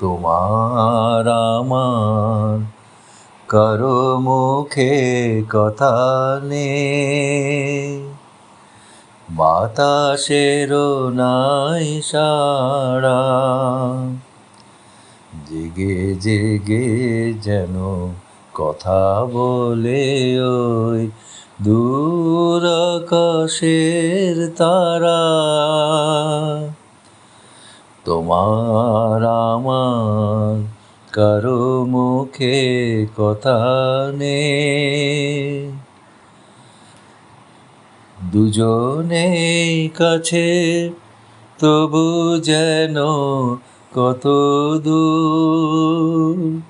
তোমার আমার কারও মুখে কথা নেই। বাতাসেরও নাই সারা জেগে জেগে যেন কথা বলে ওই দূর আকাশের তারা। তোমার আমার কারও মুখে কথা নেই। দুজনে কাছে তবু যেন কত দূর।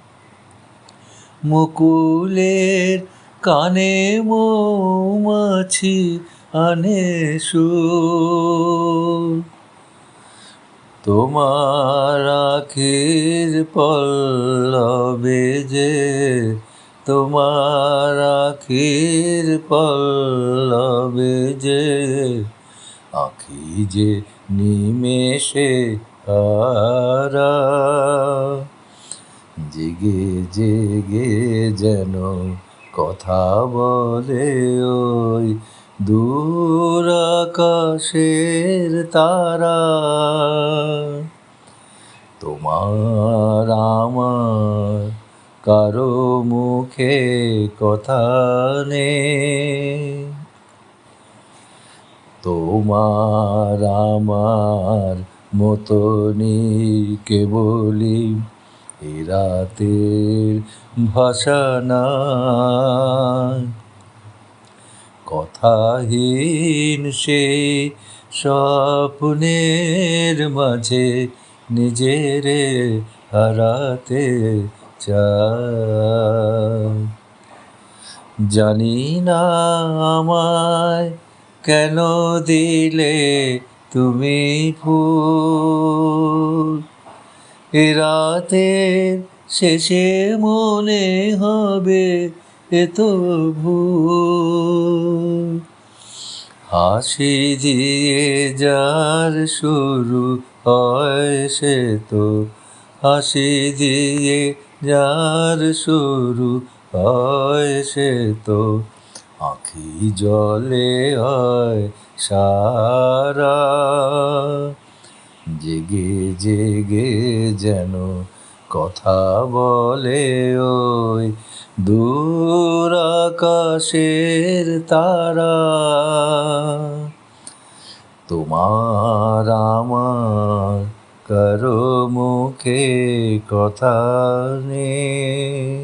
মুকুলের কানে মৌমাছি আনে সুর। তোমার আখির পল্লবে যে, তোমার আখির পল্লবে যে, আখি যে নিমেষে হারা, জেগে জেগে যেন কথা বলে ওই দূর আকাশের তারা, তোমার আমার কারও মুখে কথা নেই। তোমার আমার মতনই কেবলি এ রাতের ভাষা না কথাহীন সে স্বপ্নের মাঝে নিজেরে হারাতে জানি না আমায় কেন দিলে তুমি ফুল এ রাতের শেষে মনে হবে এ তো ভুল হাসি দিয়ে যার শুরু হয় সে তো। হাসি দিয়ে যার শুরু হয় সে তো। আখি জলে হয় সারা। জেগে জেগে যেন কথা বলে ওই দূর আকাশের তারা। তোমার আমার কারও মুখে কথা নেই।